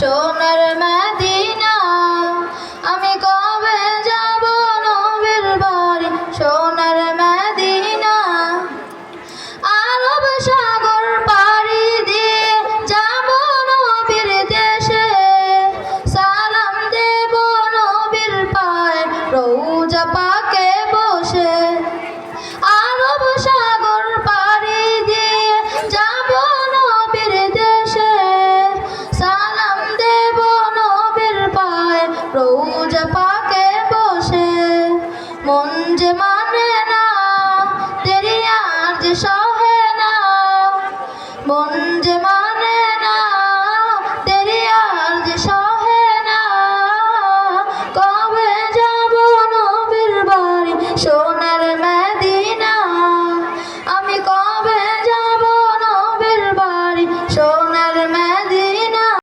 chonara প্রৌজা পাকে বসে। মন যে মানে না দেরি আর যে সহে না। মন যে মানে না, তেরি আর যে সহে না। কবে যাব নবীর বাড়ি সোনার মেদিনা? আমি কবে যাব নবীর বাড়ি সোনার মেদিনা?